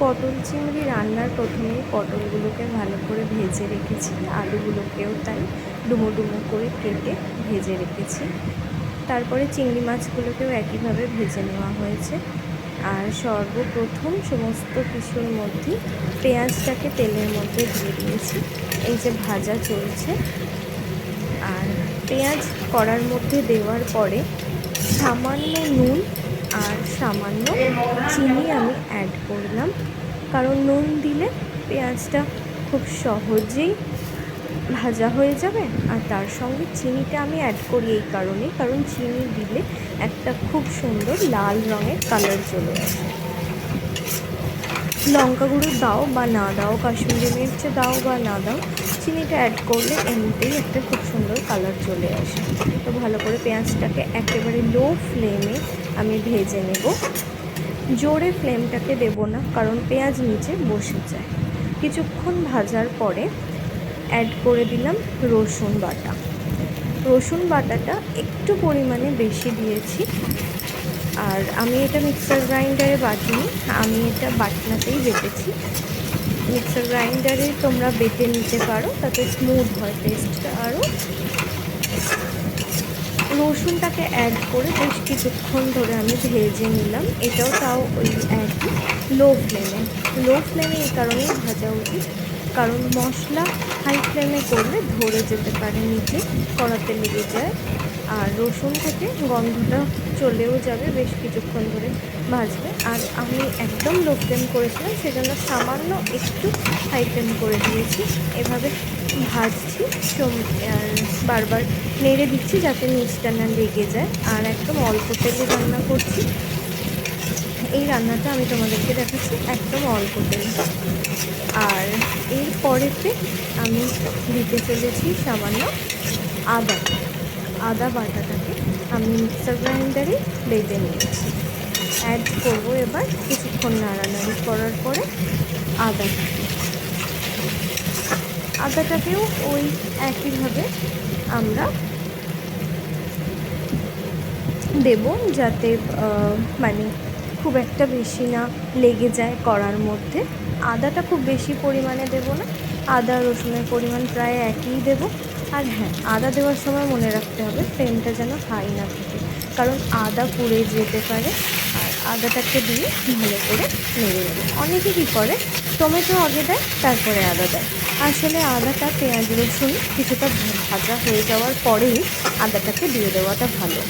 পটল চিংড়ি রান্নার প্রথমেই পটলগুলোকে ভালো করে ভেজে রেখেছি, আলুগুলোকেও তাই ডুমো ডুমো করে কেটে ভেজে রেখেছি। তারপরে চিংড়ি মাছগুলোকেও একইভাবে ভেজে নেওয়া হয়েছে। আর সর্বপ্রথম সমস্ত কিছুর মধ্যে পেঁয়াজটাকে তেলের মধ্যে দিয়ে দিয়েছি, এই যে ভাজা চলছে। আর পেঁয়াজ কড়ার মধ্যে দেওয়ার পরে সামান্য নুন আর সামান্য চিনি আমি অ্যাড করলাম। কারণ নুন দিলে পেঁয়াজটা খুব সহজেই ভাজা হয়ে যাবে। আর তার সঙ্গে চিনিটা আমি অ্যাড করি এই কারণে কারণ চিনি দিলে একটা খুব সুন্দর লাল রঙের কালার চলে আসে। লঙ্কা গুঁড়ো দাও বা না দাও, কাশ্মীরি মির্চ দাও বা না দাও, চিনিটা অ্যাড করলে এমনিতেই একটা খুব সুন্দর কালার চলে আসে। তো ভালো করে পেঁয়াজটাকে একেবারে লো ফ্লেমে আমি ভেজে নেব। জোরে ফ্লেমটাকে দেব না, কারণ পেঁয়াজ নিচে বসে যায়। কিছুক্ষণ ভাজার পরে অ্যাড করে দিলাম রসুন বাটা। রসুন বাটাটা একটু পরিমাণে বেশি দিয়েছি। আর আমি এটা মিক্সার গ্রাইন্ডারে বাটিনি, আমি এটা বাটনাতেই বেটেছি। মিক্সার গ্রাইন্ডারে তোমরা বেটে নিতে পারো, তাতে স্মুথ হয় টেস্টটা আরও রসুনটাকে অ্যাড করে বেশ কিছুক্ষণ ধরে আমি ভেজে নিলাম। এটাও তাও ওই একই লো ফ্লেমে লো ফ্লেমে এই কারণেই ভাজা উচিত। কারণ মশলা হাই ফ্লেমে করলে ধরে যেতে পারে নিচে, কড়াতে লেগে যায়। আর রসুন থেকে গন্ধটা চলেও যাবে বেশ কিছুক্ষণ ধরে ভাজবে আর আমি একদম লো ফ্লেম করেছিলাম, সেজন্য সামান্য একটু হাই ফ্লেম করে দিয়েছি। এভাবে ভাজছি বারবার নেড়ে দিচ্ছি যাতে নিচটা না লেগে যায়। আর একদম অল্প তেলে রান্না করছি। এই রান্নাটা আমি তোমাদেরকে দেখাচ্ছি, একদম অল্প তেল। আর এর পরেতে আমি দিতে চলেছি সামান্য আদা। আদা বাটাটাকে আমি মিক্সার গ্রাইন্ডারে বেটে নিয়েছি। অ্যাড করব এবার কিছুক্ষণ নাড়ানাড়ি করার পরে আদাটাকে আদাটাকেও ওই একইভাবে আমরা দেব যাতে মানে খুব একটা বেশি না লেগে যায় কড়ার মধ্যে। আদাটা খুব বেশি পরিমাণে দেব না। আদা রসুনের পরিমাণ প্রায় একই দেব। আর হ্যাঁ আদা দেওয়ার সময় মনে রাখতে হবে ফ্লেমটা যেন হাই না থাকে। কারণ আদা পুড়ে যেতে পারে আর আদাটাকে দিয়ে ভালো করে নেড়ে নেবে। অনেকে কী করে? টমেটো আগে দেয়, তারপরে আদা দেয়। আসলে আদাটা পেঁয়াজ, রসুন কিছুটা ভাজা হয়ে যাওয়ার পরেই আদাটাকে দিয়ে দেওয়াটা ভালো।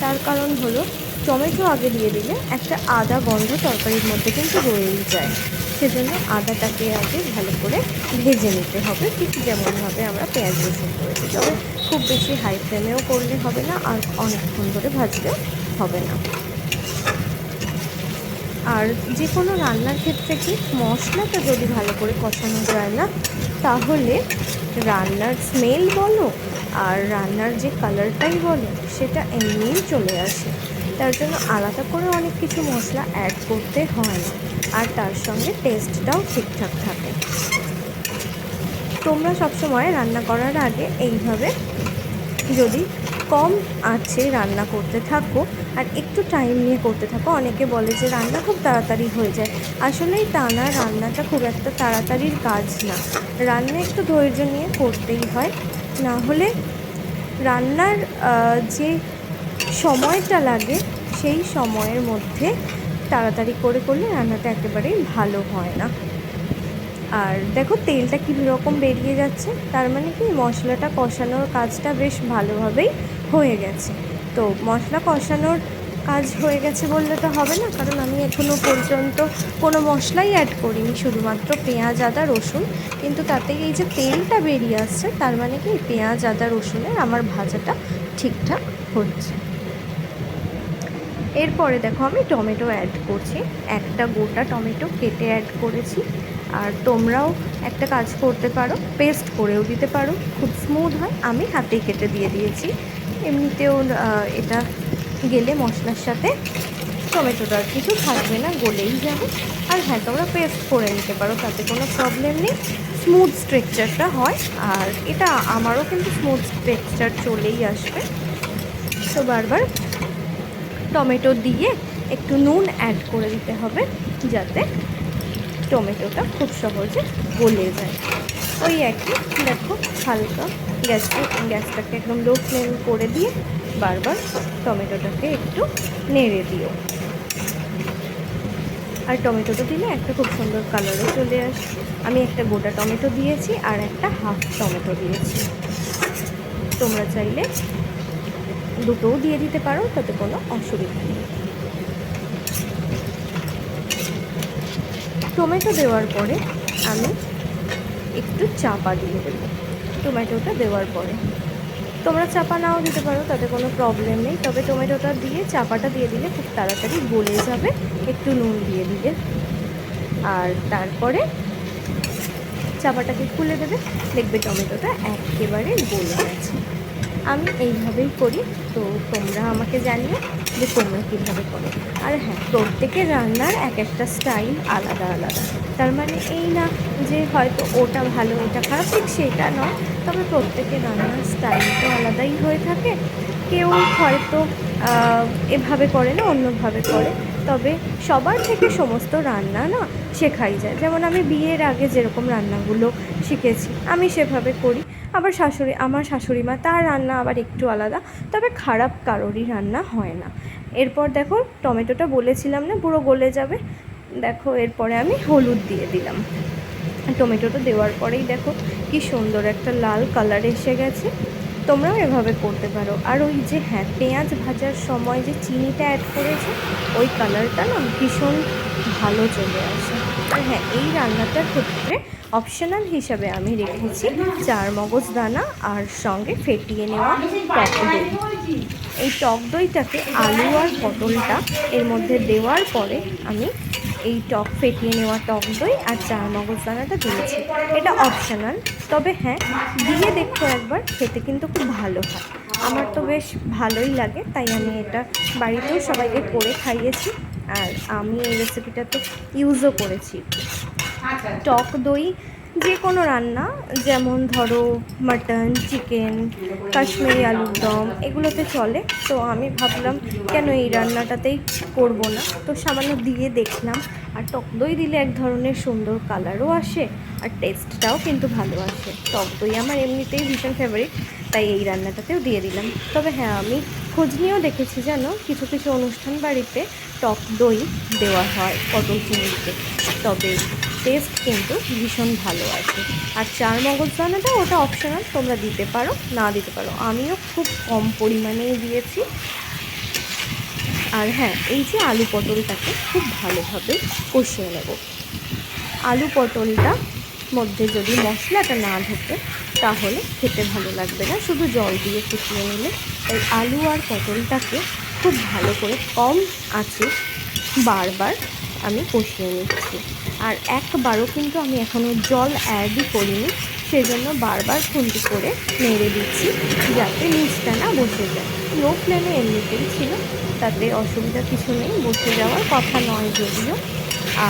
তার কারণ হলো টমেটো আগে দিয়ে দিলে একটা আদা গন্ধ তরকারির মধ্যে কিন্তু রয়েই যায়। সেজন্য আদাটাকে আগে ভালো করে ভেজে নিতে হবে, ঠিক যেমনভাবে আমরা পেঁয়াজ রসুন করেছি। তবে খুব বেশি হাই ফ্লেমেও করলে হবে না, আর অনেকক্ষণ ধরে ভাজলেও হবে না। আর যে কোনো রান্নার ক্ষেত্রে কি, মশলাটা যদি ভালো করে কষানো যায় না, তাহলে রান্নার স্মেল বলো, আর রান্নার যে কালারটাই বলো, সেটা এমনিই চলে আসে। তার জন্য আলাদা করে অনেক কিছু মশলা অ্যাড করতে হয় না, আর তার সঙ্গে টেস্টটাও ঠিকঠাক থাকে। তোমরা সবসময় রান্না করার আগে এইভাবে যদি কম আছে রান্না করতে থাকো আর একটু টাইম নিয়ে করতে থাকো, অনেকে বলে যে রান্না খুব তাড়াতাড়ি হয়ে যায়। আসলেই তা না, রান্নাটা খুব একটা তাড়াতাড়ির কাজ না। রান্না একটু ধৈর্য নিয়ে করতেই হয়। না হলে রান্নার যে সময়টা লাগে, সেই সময়ের মধ্যে তাড়াতাড়ি করে করলে রান্নাটা একেবারেই ভালো হয় না। আর দেখো তেলটা কী রকম বেরিয়ে যাচ্ছে, তার মানে কি মশলাটা কষানোর কাজটা বেশ ভালোভাবেই হয়ে গেছে। তো মশলা কষানোর কাজ হয়ে গেছে বললে তো হবে না, কারণ আমি এখনও পর্যন্ত কোনো মশলাই অ্যাড করিনি, শুধুমাত্র পেঁয়াজ, আদা, রসুন। কিন্তু তাতে এই যে তেলটা বেরিয়ে আসছে, তার মানে কি পেঁয়াজ, আদা, রসুনের আমার ভাজাটা ঠিকঠাক হচ্ছে। এরপরে দেখো আমি টমেটো অ্যাড করছি, একটা গোটা টমেটো কেটে অ্যাড করেছি। আর তোমরাও একটা কাজ করতে পারো পেস্ট করেও দিতে পারো। খুব স্মুথ হয়। আমি হাতেই কেটে দিয়ে দিয়েছি। এমনিতেও এটা গেলে মশলার সাথে টমেটোটা আর কিছু থাকবে না, গলেই যাবে। আর হ্যাঁ তোমরা পেস্ট করে নিতে পারো, তাতে কোনো প্রবলেম নেই। স্মুথ স্ট্রেকচারটা হয়। আর এটা আমারও কিন্তু স্মুথ স্ট্রেকচার চলেই আসবে। তো বারবার টমেটো দিয়ে একটু নুন অ্যাড করে দিতে হবে, যাতে টমেটোটা খুব সহজে গলে যায়। ওই একই, দেখো, হালকা গ্যাসটা গ্যাসটাকে একদম লো ফ্লেম করে দিয়ে বারবার টমেটোটাকে একটু নেড়ে দিও। আর টমেটোটা দিলে একটা খুব সুন্দর কালারও চলে আসে। আমি একটা গোটা টমেটো দিয়েছি আর একটা হাফ টমেটো দিয়েছি। তোমরা চাইলে দুটোও দিয়ে দিতে পারো, তাতে কোনো অসুবিধা নেই। টমেটো দেওয়ার পরে আমি একটু চাপা দিয়ে দেবো। টমেটোটা দেওয়ার পরে। তোমরা চাপা নাও দিতে পারো, তাতে কোনো প্রবলেম নেই। তবে টমেটোটা দিয়ে, চাপাটা দিয়ে দিলে খুব তাড়াতাড়ি গলে যাবে। একটু নুন দিয়ে দিলে। আর তারপরে চাপাটাকে খুলে দেবে। দেখবে টমেটোটা একেবারে গলে গেছে। আমি এইভাবেই করি। তো তোমরা আমাকে জানিও যে তোমরা কীভাবে করো। আর হ্যাঁ প্রত্যেকের রান্নার এক একটা স্টাইল আলাদা আলাদা। তার মানে এই না যে হয়তো ওটা ভালো, এটা খারাপ, ঠিক সেটা নয়। তবে প্রত্যেকের রান্নার স্টাইল তো আলাদাই হয়ে থাকে। কেউ হয়তো এভাবে করে না, অন্যভাবে করে। তবে সবার থেকে সমস্ত রান্না না শেখাই যায়। যেমন আমি বিয়ের আগে যেরকম রান্নাগুলো শিখেছি, আমি সেভাবে করি। আবার শাশুড়ি, আমার শাশুড়ি মা, তার রান্না আবার একটু আলাদা। তবে খারাপ কারোরই রান্না হয় না। এরপর দেখো, টমেটোটা বলেছিলাম না, পুরো গলে যাবে। দেখো, এরপরে আমি হলুদ দিয়ে দিলাম। টমেটোটা দেওয়ার পরেই দেখো, কি সুন্দর একটা লাল কালার এসে গেছে। তোমরাও এভাবে করতে পারো। আর ওই যে হ্যাঁ পেঁয়াজ ভাজার সময় যে চিনিটা অ্যাড করেছে, ওই কালারটা না ভীষণ ভালো চলে আসে। আর হ্যাঁ এই রান্নাটার ক্ষেত্রে অপশনাল হিসাবে আমি রেখেছি চার মগজ দানা আর সঙ্গে ফেটিয়ে নেওয়া টক দই। এই টক দইটাকে আলু আর পটলটা এর মধ্যে দেওয়ার পরে আমি এই টক, ফেটিয়ে নেওয়া টক দই আর চার মগজ দানাটা দিয়েছি। এটা অপশনাল তবে হ্যাঁ দিয়ে দেখো একবার খেতে কিন্তু খুব ভালো হয়। আমার তো বেশ ভালোই লাগে, তাই আমি এটা বাড়িতেও সবাইকে করে খাইয়েছি। আর আমি এই রেসিপিটাতে ইউজও করেছি। টক দই যে কোনো রান্না যেমন ধরো মাটন চিকেন কাশ্মীরি আলুর দম এগুলোতে চলে। তো আমি ভাবলাম কেন এই রান্নাটাতেই করব না? তো সামান্য দিয়ে দেখলাম আর টক দই দিলে এক ধরনের সুন্দর কালারও আসে আর টেস্টটাও কিন্তু ভালো আসে। টক দই আমার এমনিতেই ভীষণ ফেভারিট তাই এই রান্নাটাতেও দিয়ে দিলাম। তবে হ্যাঁ আমি খোঁজ নিয়েও দেখেছি যেন কিছু কিছু অনুষ্ঠান বাড়িতে টক দই দেওয়া হয় পটল চিংড়িতে। তবে টেস্ট কিন্তু ভীষণ ভালো আছে। আর চার মগজ দানাটা ওটা অপশনাল তোমরা দিতে পারো, না দিতে পারো। আমিও খুব কম পরিমাণেই দিয়েছি। আর হ্যাঁ এই যে আলু পটলটাকে খুব ভালোভাবে কষিয়ে নেব। আলু পটলটা মধ্যে যদি মশলাটা না ঢোকে তাহলে খেতে ভালো লাগবে না। শুধু জল দিয়ে ফুটিয়ে নিলে তাই আলু আর পটলটাকে খুব ভালো করে কম আছে বারবার আমি কষিয়ে নিচ্ছি। আর একবারও কিন্তু আমি এখনও জল অ্যাডই করিনি, সেজন্য বারবার খুন্তি করে নেড়ে দিচ্ছি যাতে নিচটা না বসে যায়। লো ফ্লেমে এমনিতেই ছিল, তাতে অসুবিধা কিছু নেই, বসে যাওয়ার কথা নয় যদিও।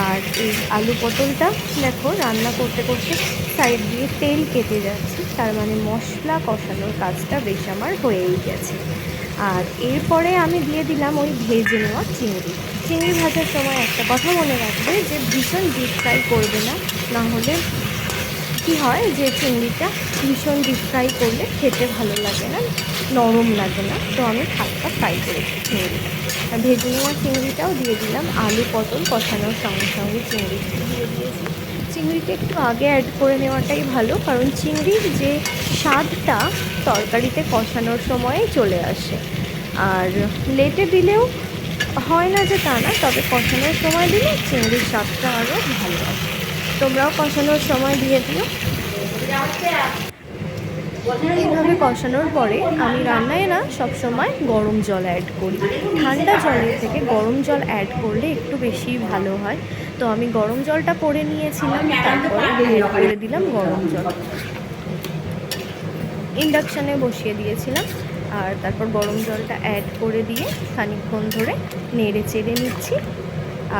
আর এই আলু পটলটা দেখো রান্না করতে করতে সাইড দিয়ে তেল কেটে যাচ্ছে। তার মানে মশলা কষানোর কাজটা বেশ আমার হয়েই গেছে। আর এরপরে আমি দিয়ে দিলাম ওই ভেজে নেওয়া চিংড়ি। চিংড়ি ভাজার সময় একটা কথা মনে রাখবে যে ভীষণ ডিপ ফ্রাই করবে না। না হলে কি হয় যে চিংড়িটা ভীষণ ডিপ ফ্রাই করলে খেতে ভালো লাগে না, নরম লাগে না। তো আমি হালকা ফ্রাই করেছি চিংড়িটা। ভেজে নেওয়া চিংড়িটাও দিয়ে দিলাম। আলু, পটল কষানোর সঙ্গে সঙ্গে চিংড়ি। দিয়ে দিয়েছি চিংড়িটা একটু আগে অ্যাড করে নেওয়াটাই ভালো, কারণ চিংড়ির যে স্বাদটা তরকারিতে কষানোর সময়ে চলে আসে। আর লেটে দিলেও হয় না যে তা না, তবে কষানোর সময় দিলে চিংড়ির স্বাদটা আরও ভালো আসে। তোমরাও কষানোর সময় দিয়ে দিও। এইভাবে কষানোর পরে আমি রান্নায় না সব সময় গরম জল অ্যাড করি। ঠান্ডা জলের থেকে গরম জল অ্যাড করলে একটু বেশি ভালো হয়। তো আমি গরম জলটা করে নিয়েছিলাম, তারপরে করে দিলাম গরম জল। ইন্ডাকশানে বসিয়ে দিয়েছিলাম, আর তারপর গরম জলটা অ্যাড করে দিয়ে খানিকক্ষণ ধরে নেড়ে চেড়ে নিচ্ছি।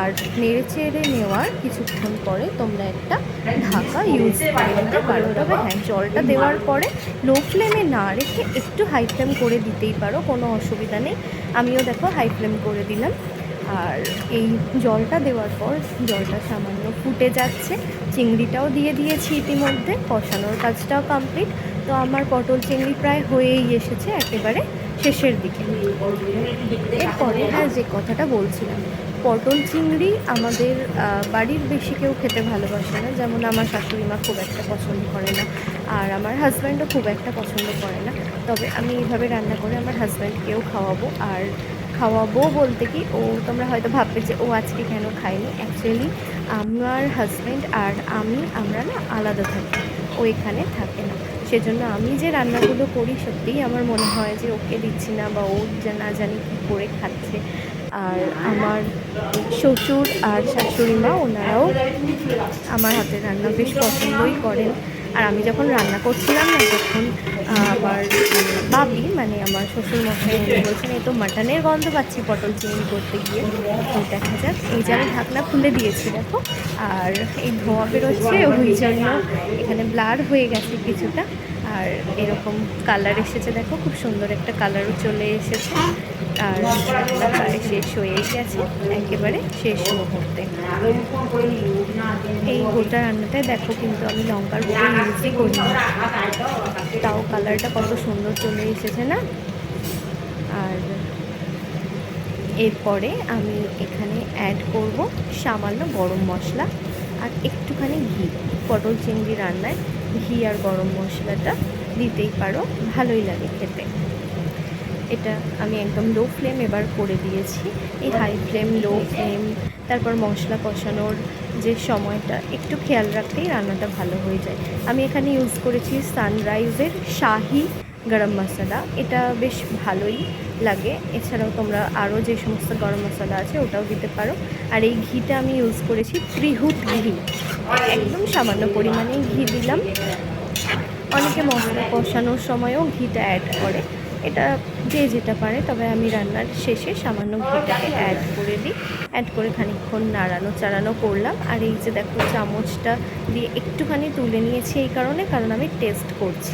আর নেড়ে চেড়ে নেওয়ার কিছুক্ষণ পরে তোমরা একটা ঢাকা ইউজ করে নিতে পারো। তবে হ্যাঁ জলটা দেওয়ার পরে লো ফ্লেমে না রেখে একটু হাই ফ্লেম করে দিতেই পারো, কোনো অসুবিধা নেই। আমিও দেখো হাই ফ্লেম করে দিলাম। আর এই জলটা দেওয়ার পর জলটা সামান্য ফুটে যাচ্ছে। চিংড়িটাও দিয়ে দিয়েছি ইতিমধ্যে, কষানোর কাজটাও কমপ্লিট তো আমার পটল চিংড়ি প্রায় হয়েই এসেছে একেবারে শেষের দিকে। এরপরে হ্যাঁ যে কথাটা বলছিলাম পটল চিংড়ি আমাদের বাড়ির বেশি কেউ খেতে ভালোবাসে না। যেমন আমার শাশুড়ি মা খুব একটা পছন্দ করে না, আর আমার হাজব্যান্ডও খুব একটা পছন্দ করে না। তবে আমি এইভাবে রান্না করে আমার হাজব্যান্ডকেও খাওয়াবো, আর খাওয়াবো বলতে কি, ও তোমরা হয়তো ভাববে যে ও আজকে কেন খায়নি। অ্যাকচুয়ালি আমার হাজব্যান্ড আর আমি, আমরা না আলাদা থাকি, ও এখানে থাকে না। সেজন্য আমি যে রান্নাগুলো করি সত্যিই আমার মনে হয় যে ওকে দিচ্ছি না, বা ও না জানি কী করে খাচ্ছে। আর আমার শ্বশুর আর শাশুড়ি মা, ওনারাও আমার হাতের রান্না বেশ পছন্দই করেন। আর আমি যখন রান্না করছিলাম না, তখন আমার বাবি মানে আমার শ্বশুর মশাই বলছেন, এই তো মাটনের গন্ধ পাচ্ছি পটল চিংড়ি করতে গিয়ে। তো দেখা যাক, এই যে আমি ঢাকনা খুলে দিয়েছি, দেখো। আর এই ধোঁয়া বেরোচ্ছে, ওই জন্য এখানে ব্লার হয়ে গেছে কিছুটা। আর এরকম কালার এসেছে, দেখো, খুব সুন্দর একটা কালারও চলে এসেছে। আর শেষ হয়ে গেছে, একেবারে শেষ মুহূর্তে। এই গোটা রান্নাটায় দেখো কিন্তু আমি লঙ্কার গুঁড়ো ইউজই করি। তাও কালারটা কত সুন্দর চলে এসেছে না? আর এরপরে আমি এখানে অ্যাড করব সামান্য গরম মশলা আর একটুখানি ঘি। পটল চিংড়ি রান্নায় ঘি আর গরম মশলাটা দিতেই পারো, ভালোই লাগে খেতে। এটা আমি একদম লো ফ্লেম এবার করে দিয়েছি। এই হাই ফ্লেম লো ফ্লেম তারপর মশলা কষানোর যে সময়টা, একটু খেয়াল রাখলেই রান্নাটা ভালো হয়ে যায়। আমি এখানে ইউজ করেছি সানরাইজের শাহি গরম মশলা। এটা বেশ ভালোই লাগে। এছাড়াও তোমরা আরও যে সমস্ত গরম মশলা আছে, ওটাও দিতে পারো। আর এই ঘিটা আমি ইউজ করেছি ত্রিহুত ঘি। একদম সামান্য পরিমাণে ঘি দিলাম। অনেকে মশলা কষানোর সময়ও ঘিটা অ্যাড করে। এটা যে যেটা পারে, তবে আমি রান্নার শেষে সামান্য ঘিটাকে অ্যাড করে দিই। অ্যাড করে খানিকক্ষণ নাড়ানো চাড়ানো করলাম। আর এই যে দেখো, চামচটা দিয়ে একটুখানি তুলে নিয়েছি এই কারণে, কারণ আমি টেস্ট করছি।